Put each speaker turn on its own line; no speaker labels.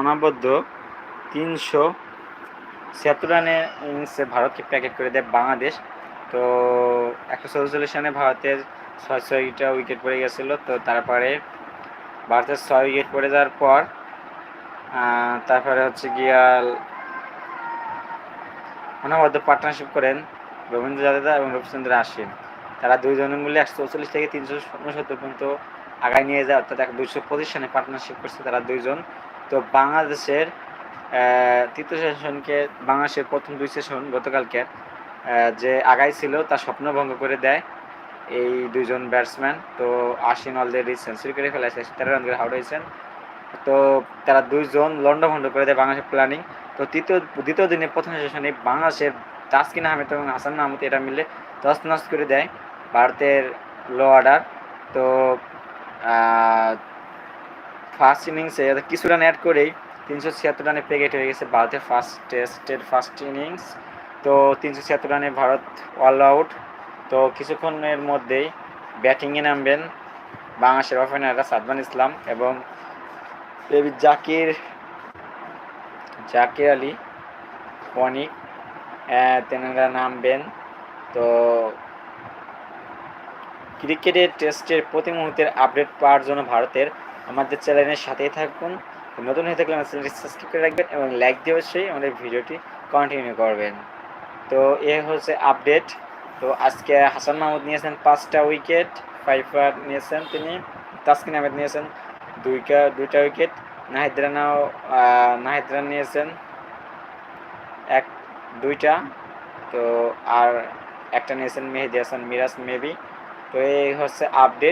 অনবদ্য তিনশো ছিয়াত্তর রানে ইনিংসে ভারতকে প্যাকেট করে দেয় বাংলাদেশ। তো একশো চৌচল্লিশ রানে ভারতের ছয় ছয়টা উইকেট পড়ে গেছিল। তো তারপরে ভারতের ছয় উইকেট পড়ে যাওয়ার পর তারপরে হচ্ছে গিয়া অনবদ্য পার্টনারশিপ করেন রবীন্দ্র জাদেজা এবং রবিচন্দ্র আশ্বিন। তারা দুইজনে মিলে একশো চৌচল্লিশ থেকে তিনশো উনসত্তর পর্যন্ত আগায় নিয়ে যায়, অর্থাৎ এক দুইশো পঁচিশ রানে পার্টনারশিপ করছে তারা দুইজন। তো বাংলাদেশের তৃতীয় সেশনকে বাংলাদেশের প্রথম দুই সেশন গতকালকে যে আগাই ছিল তার স্বপ্নভঙ্গ করে দেয় এই দুইজন ব্যাটসম্যান তো আশ্বিন অলরেডি সেঞ্চুরি করে ফেলেছে, তেরো রান করে আউট হয়েছেন। তো তারা দুইজন লন্ডভন্ড করে দেয় বাংলাদেশের প্ল্যানিং তো তৃতীয়, দ্বিতীয় দিনে প্রথম সেশনে বাংলাদেশের তাসকিন আহমেদ এবং হাসান মাহমুদ এটা মিলে দশ নস করে দেয়। ভারতের লো অর্ডার তো ফার্স্ট ইনিংসে কিছু রান অ্যাড করেই তিনশো ছিয়াত্তর রানে পেগেট হয়ে গেছে ভারতের ফার্স্ট টেস্টের ফার্স্ট ইনিংস তো তিনশো ছিয়াত্তর রানে ভারত অল আউট তো কিছুক্ষণের মধ্যেই ব্যাটিংয়ে নামবেন বাংলাদেশের ওপেনাররা সাদমান ইসলাম এবং এবি জাকির জাকির আলী অনিক তেনারা নামবেন, তো ক্রিকেটের টেস্টের প্রতি মুহূর্তের আপডেট পাওয়ার জন্য ভারতের আমাদের চ্যানেলের সাথেই থাকুন। নতুন হয়ে থাকলে আমার চ্যানেলটি সাবস্ক্রাইব করে রাখবেন এবং লাইক দিয়ে অবশ্যই আমাদের ভিডিওটি কন্টিনিউ করবেন। তো এ হচ্ছে আপডেট তো আজকে হাসান মাহমুদ নিয়েছেন পাঁচটা উইকেট ফাইফার নিয়েছেন তিনি, তাসকিন আহমেদ নিয়েছেন দুইটা দুইটা উইকেট নাহিদ রানাও নাহিদ রান নিয়েছেন এক, দুইটা। তো আর একটা নিয়েছেন মেহেদি হাসান, মিরাজ মেবি। তো এই হচ্ছে আপডেট